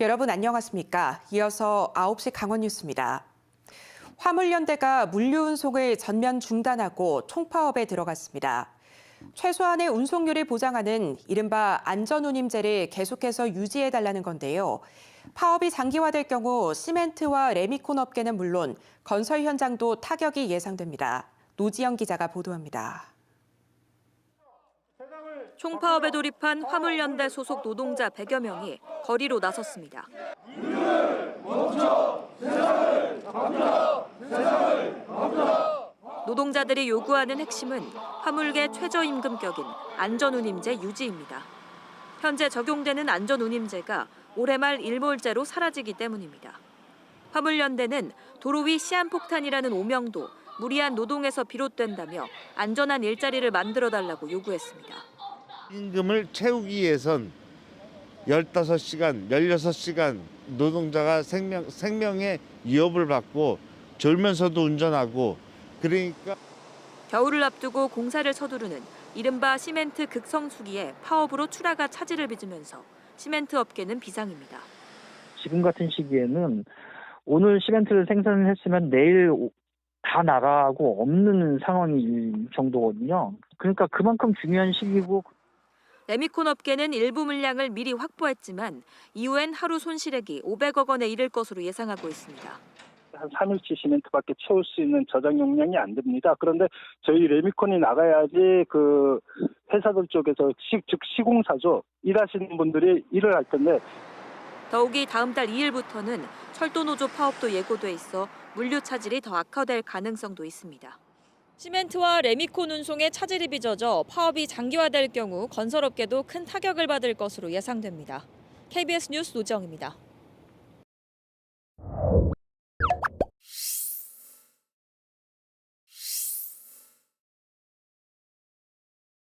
여러분 안녕하십니까? 이어서 9시 강원 뉴스입니다. 화물연대가 물류 운송을 전면 중단하고 총파업에 들어갔습니다. 최소한의 운송률을 보장하는 이른바 안전운임제를 계속해서 유지해달라는 건데요. 파업이 장기화될 경우 시멘트와 레미콘 업계는 물론 건설 현장도 타격이 예상됩니다. 노지영 기자가 보도합니다. 총파업에 돌입한 화물연대 소속 노동자 100여 명이 거리로 나섰습니다. 노동자들이 요구하는 핵심은 화물계 최저임금격인 안전운임제 유지입니다. 현재 적용되는 안전운임제가 올해 말 일몰제로 사라지기 때문입니다. 화물연대는 도로 위 시한폭탄이라는 오명도 무리한 노동에서 비롯된다며 안전한 일자리를 만들어 달라고 요구했습니다. 임금을 채우기 위해선 15시간, 16시간 노동자가 생명, 생명의 위협을 받고 졸면서도 운전하고 그러니까 겨울을 앞두고 공사를 서두르는 이른바 시멘트 극성수기에 파업으로 출하가 차질을 빚으면서 시멘트 업계는 비상입니다. 지금 같은 시기에는 오늘 시멘트를 생산했으면 내일 오- 다 나가고 없는 상황일 정도거든요. 그러니까 그만큼 중요한 시기고 레미콘 업계는 일부 물량을 미리 확보했지만 이후엔 하루 손실액이 500억 원에 이를 것으로 예상하고 있습니다. 한 3일치 시멘트밖에 채울 수 있는 저장 용량이 안 됩니다. 그런데 저희 레미콘이 나가야지 그 회사들 쪽에서 시, 즉 시공사죠. 일하시는 분들이 일을 할 텐데 더욱이 다음 달 2일부터는 철도 노조 파업도 예고돼 있어 물류 차질이 더 악화될 가능성도 있습니다. 시멘트와 레미콘 운송에 차질이 빚어져 파업이 장기화될 경우 건설업계도 큰 타격을 받을 것으로 예상됩니다. KBS 뉴스 노정입니다.